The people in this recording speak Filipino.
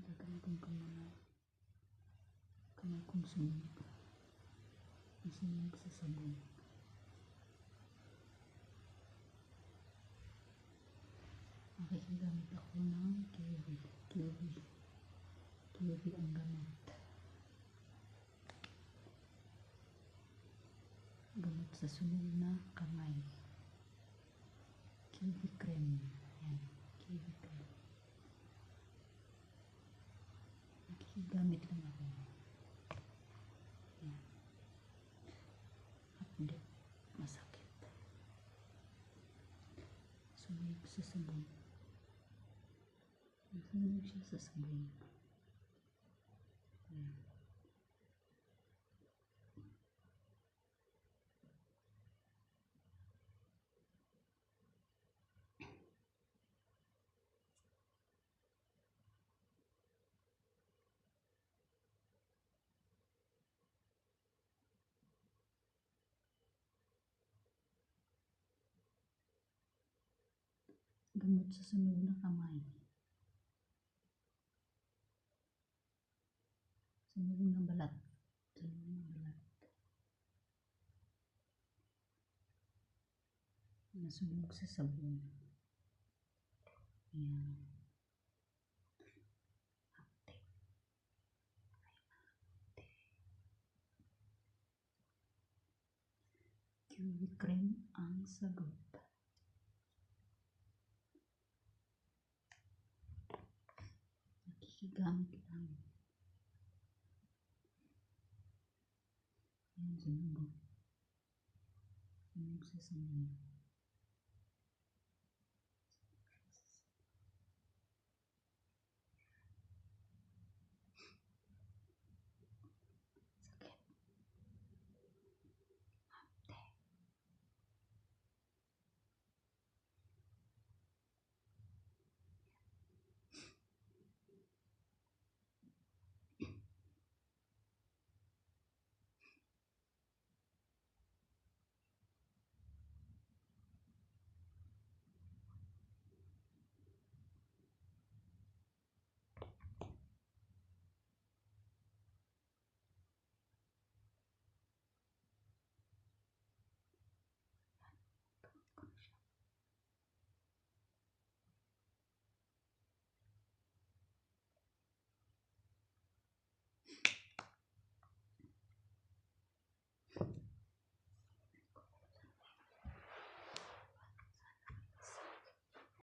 Gagamitin ko muna. Kaya kung sunog. Sunog sa sabon. Makikigamit ako ng kiwi. Kiwi. Kiwi ang gamot. Gamot sa sunog na kamay. Kiwi cream. Yan. Kiwi cream. Nakikigamit lang ako. At hindi masakit. Sunog sa sabon. Sunog siya sa. Yan. Gamot sa sunog na kamay. Sunog na balat. Sunog na balat. Nasunog sa sabon. Yan. Hapte. Kiwi cream ang sagot. Nakikigamit lang. Yan, sunog. Sunog sa sabon.